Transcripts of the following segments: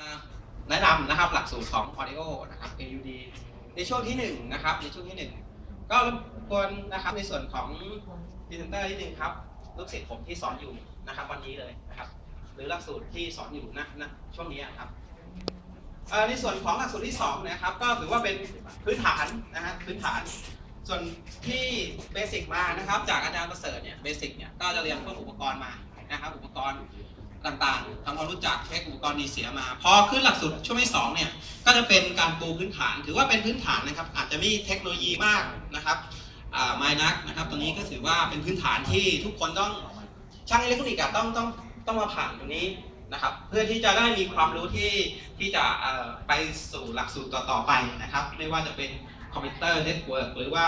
าแนะนำนะครับหลักสูตรของ Audio นะครับ AUD ในช่วงที่หนึ่งนะครับในช่วงที่หนึ่งก็รบกวนนะครับในส่วนของพรีเซนเตอร์นิดนึงครับลูกศิษย์ผมที่สอนอยู่นะครับ วันนี้เลยนะครับ หรือหลักสูตรที่สอนอยู่นะนะช่วงนี้ครับในส่วนของหลักสูตรที่สองนะครับ ก็ถือว่าเป็นพื้นฐานนะฮะพื้นฐาน ส่วนที่เบสิกมานะครับ จากอาจารย์ประเสริฐเนี่ยเบสิกเนี่ยก็จะเรียนพวกอุปกรณ์มานะครับ อุปกรณ์ ต่างๆทำความรู้จักเช็คอุปกรณ์ดีเสียมา พอขึ้นหลักสูตรช่วงที่สองเนี่ยก็จะเป็นการปูพื้นฐาน ถือว่าเป็นพื้นฐานนะครับ อาจจะไมมีเทคโนโลยีมากนะครับไม่นักนะครับตรงนี้ก็ถือว่าเป็นพื้นฐานที่ทุกคนต้องช่างอิเล็กทรอนิกส์ต้องต้องต้องมาผ่านตรงนี้นะครับ เพื่อที่จะได้มีความรู้ที่ที่จะไปสู่หลักสูตรต่อๆไปนะครับ ไม่ว่าจะเป็น คอมพิวเตอร์เน็ตเวิร์กหรือว่า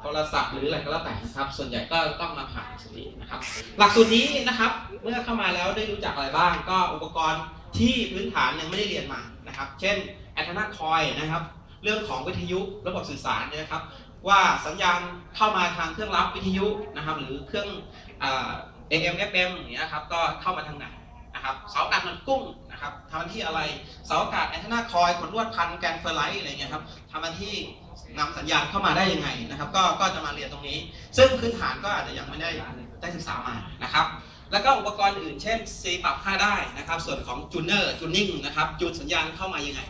โทรศัพท์หรืออะไรก็แล้วแต่นะครับ ส่วนใหญ่ก็ต้องมาผ่านสูตรนี้นะครับ หลักสูตรนี้นะครับ เมื่อเข้ามาแล้วได้รู้จักอะไรบ้าง ก็อุปกรณ์ที่พื้นฐานยังไม่ได้เรียนมานะครับ เช่นแอนเทนาคอยนะครับ เรื่องของวิทยุระบบสื่อสารนะครับ ว่าสัญญาณเข้ามาทางเครื่องรับวิทยุนะครับ หรือเครื่องเอ่อ AM FM อย่างเงี้ยครับก็เข้ามาทางไหนนะครับเสาอากาศมันกุ้งนะครับทำที่อะไรเสาอากาศแอนเทนาคอยขดลวดพันแกนเฟอร์ไลท์อะไรเงี้ยครับทำห น้าที่นำสัญญาณเข้ามาได้ยังไงนะครับ ก็ก็จะมาเรียนตรงนี้ ซึ่งพื้นฐานก็อาจจะยังไม่ได้ได้ศึกษามานะครับ แล้วก็อุปกรณ์อื่นเช่น C ปรับค่าได้นะครับ ส่วนของจูเนอร์จูนิ่งนะครับจูนสัญญาณเข้ามายังไง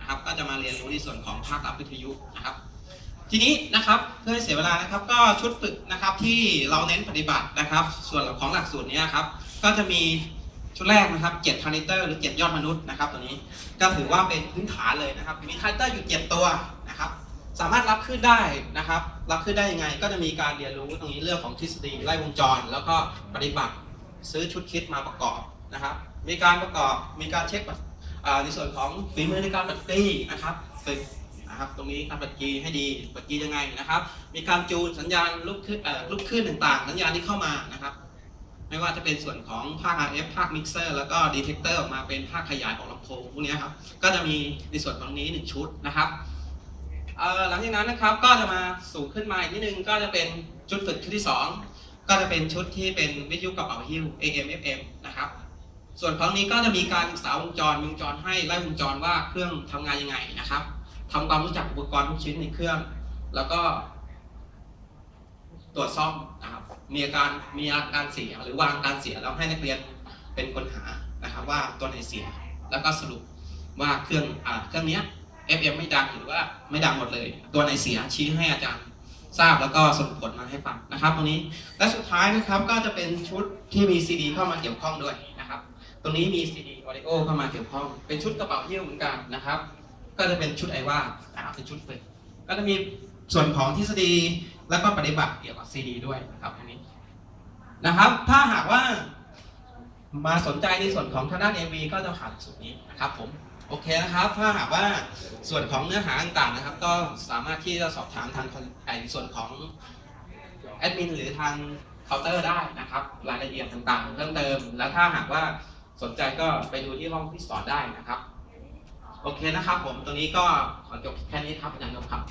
นะครับ ก็จะมาเรียนรู้ในส่วนของภาครับวิทยุนะครับ ทีนี้นะครับเพื่อเสียเวลานะครับ ก็ชุดฝึกนะครับที่เราเน้นปฏิบัตินะครับ ส่วนของหลักสูตรนี้ครับ ก็จะมีชุดแรกนะครับเจ็ดพานิเตอร์หรือเจ็ดยอดมนุษย์นะครับตัวนี้ ก็ถือว่าเป็นพื้นฐานเลยนะครับมีพานิเตอร์อยู่เจ็ดตัว สามารถรับขึ้นได้นะครับ รับขึ้นได้ยังไง ก็จะมีการเรียนรู้ตรงนี้เรื่องของทฤษฎีไล่วงจร แล้วก็ปฏิบัติซื้อชุดคิดมาประกอบนะครับ มีการประกอบมีการเช็คในส่วนของฝีมือในการปัดกี้นะครับฝึกนะครับตรงนี้การปัดกี้ให้ดีปัดกี้ยังไงนะครับ มีการจูนสัญญาณลูกขึ้นลูกขึ้นต่างๆ สัญญาณที่เข้ามานะครับ ไม่ว่าจะเป็นส่วนของภาค RF ภาคมิกเซอร์แล้วก็ดีเทคเตอร์ออกมาเป็นภาคขยายของลำโพงพวกนี้ครับก็จะมีในส่วนของนี้หนึ่งชุดนะครับ หลังจากนั้นนะครับก็จะมาสูงขึ้นมาอีกนิดนึงก็จะเป็นชุดฝึกชุดที่ 2 ก็จะเป็นชุดที่เป็นวิทยุกระเป๋าหิ้ว AM FM นะครับ ส่วนของนี้ก็จะมีการศึกษาวงจรวงจรให้ไล่วงจรว่าเครื่องทำงานยังไงนะครับทำความรู้จักอุปกรณ์ทุกชิ้นในเครื่อง แล้วก็ ตรวจซ่อมนะครับ มีอาการมีอาการเสียหรือวางการเสียแล้วให้นักเรียนเป็นคนหานะครับ ว่าตัวไหนเสีย แล้วก็สรุปว่าเครื่องอเครื่องนี้ FM ไม่ดังหรือว่าไม่ดังหมดเลย ตัวไหนเสียชี้ให้อาจารย์ทราบแล้วก็สรุปผลมาให้ฟังนะครับ ตรงนี้และสุดท้ายนะครับก็จะเป็นชุดที่มี CD เข้ามาเกี่ยวข้องด้วยนะครับ ตรงนี้มี CD audio เข้ามาเกี่ยวข้อง เป็นชุดกระเป๋าหิ้วเหมือนกันนะครับ ก็จะเป็นชุดไอว่านะครับเป็นชุดฝึกก็จะมีส่วนของทฤษฎีแล้วก็ปฏิบัติเกี่ยวกับ CD ด้วยนะครับอันนี้นะครับ ถ้าหากว่ามาสนใจในส่วนของทางด้าน MV ก็จะผ่านสูตรนี้นะครับผม โอเคนะครับ ถ้าหากว่าส่วนของเนื้อหาต่างๆนะครับ ก็สามารถที่จะสอบถามทางคนไอส่วนของแอดมินหรือทางเคาน์เตอร์ได้นะครับ รายละเอียดต่างๆ เพิ่มเติม แล้วถ้าหากว่าสนใจก็ไปดูที่ห้องที่สอนได้นะครับ โอเคนะครับ ผมตรงนี้ก็ขอจบแค่นี้ครับอาจารย์นพครับ